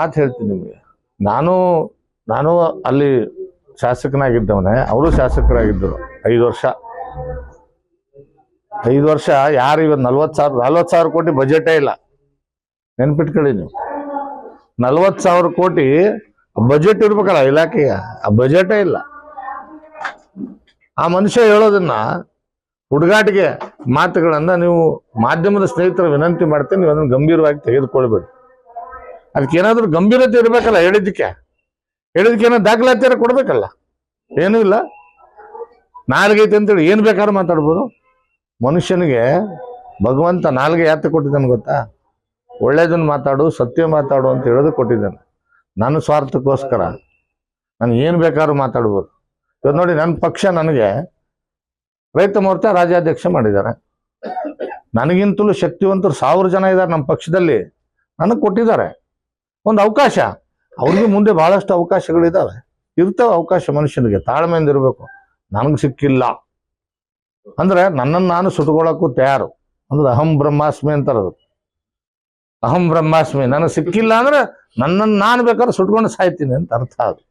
ಮಾತು ಹೇಳ್ತೀನಿ ನಿಮಗೆ. ನಾನು ನಾನು ಅಲ್ಲಿ ಶಾಸಕನಾಗಿದ್ದವನೇ, ಅವರು ಶಾಸಕರಾಗಿದ್ದರು ಐದು ವರ್ಷ. ಐದು ವರ್ಷ, ಯಾರು ಇವತ್ತು ನಲ್ವತ್ತು ಸಾವಿರ ನಲ್ವತ್ತು ಸಾವಿರ ಕೋಟಿ ಬಜೆಟೇ ಇಲ್ಲ. ನೆನ್ಪಿಟ್ಕೊಳ್ಳಿ ನೀವು. ನಲ್ವತ್ತು ಸಾವಿರ ಕೋಟಿ ಬಜೆಟ್ ಇರ್ಬೇಕಲ್ಲ ಇಲಾಖೆಗೆ, ಆ ಬಜೆಟೇ ಇಲ್ಲ. ಆ ಮನುಷ್ಯ ಹೇಳೋದನ್ನ ಹುಡುಗಾಟಿಗೆ ಮಾತುಗಳನ್ನ ನೀವು ಮಾಧ್ಯಮದ ಸ್ನೇಹಿತರ ವಿನಂತಿ ಮಾಡ್ತೀನಿ, ನೀವು ಅದನ್ನು ಗಂಭೀರವಾಗಿ ತೆಗೆದುಕೊಳ್ಬೇಡಿ. ಅದಕ್ಕೆ ಏನಾದರೂ ಗಂಭೀರತೆ ಇರಬೇಕಲ್ಲ ಹೇಳಿದ್ದಕ್ಕೆ. ಹೇಳಿದಕ್ಕೆ ಏನೋ ದಾಖಲಾತಿಯಾರ ಕೊಡ್ಬೇಕಲ್ಲ. ಏನೂ ಇಲ್ಲ. ನಾಲ್ಗೈತೆ ಅಂತೇಳಿ ಏನು ಬೇಕಾದ್ರೂ ಮಾತಾಡ್ಬೋದು. ಮನುಷ್ಯನಿಗೆ ಭಗವಂತ ನಾಲ್ಗೆ ಯಾತ ಕೊಟ್ಟಿದ್ದಾನೆ ಗೊತ್ತಾ? ಒಳ್ಳೇದನ್ನ ಮಾತಾಡು, ಸತ್ಯ ಮಾತಾಡು ಅಂತ ಹೇಳೋದು ಕೊಟ್ಟಿದ್ದಾನೆ. ನನ್ನ ಸ್ವಾರ್ಥಕ್ಕೋಸ್ಕರ. ನಾನು ಏನು ಬೇಕಾದ್ರೂ ಮಾತಾಡ್ಬೋದು. ಇವತ್ತು ನೋಡಿ, ನನ್ನ ಪಕ್ಷ ನನಗೆ ರೈತ ಮೋರ್ಚಾ ರಾಜ್ಯಾಧ್ಯಕ್ಷ ಮಾಡಿದ್ದಾರೆ. ನನಗಿಂತಲೂ ಶಕ್ತಿವಂತರು ಸಾವಿರ ಜನ ಇದ್ದಾರೆ ನಮ್ಮ ಪಕ್ಷದಲ್ಲಿ. ನನಗೆ ಕೊಟ್ಟಿದ್ದಾರೆ. ಒಂದು ಅವಕಾಶ. ಅವ್ರಿಗೆ ಮುಂದೆ ಬಹಳಷ್ಟು ಅವಕಾಶಗಳಿದ್ದಾವೆ ಇರ್ತವೆ ಅವಕಾಶ ಮನುಷ್ಯನಿಗೆ. ತಾಳ್ಮೆಯಿಂದ ಇರಬೇಕು. ನನಗೆ ಸಿಕ್ಕಿಲ್ಲ. ಅಂದ್ರೆ ನನ್ನನ್ನು ನಾನು ಸುಟ್ಕೊಳ್ಳೋಕ್ಕೂ ತಯಾರು. ಅಂದ್ರೆ ಅಹಂ ಬ್ರಹ್ಮಾಸ್ಮಿ ಅಂತಾರದು ಅಹಂ ಬ್ರಹ್ಮಾಸ್ಮಿ. ನನಗೆ ಸಿಕ್ಕಿಲ್ಲ ಅಂದ್ರೆ ನನ್ನನ್ನು ನಾನು ಬೇಕಾದ್ರೆ ಸುಟ್ಕೊಂಡು ಸಾಯ್ತೀನಿ ಅಂತ ಅರ್ಥ ಅದು.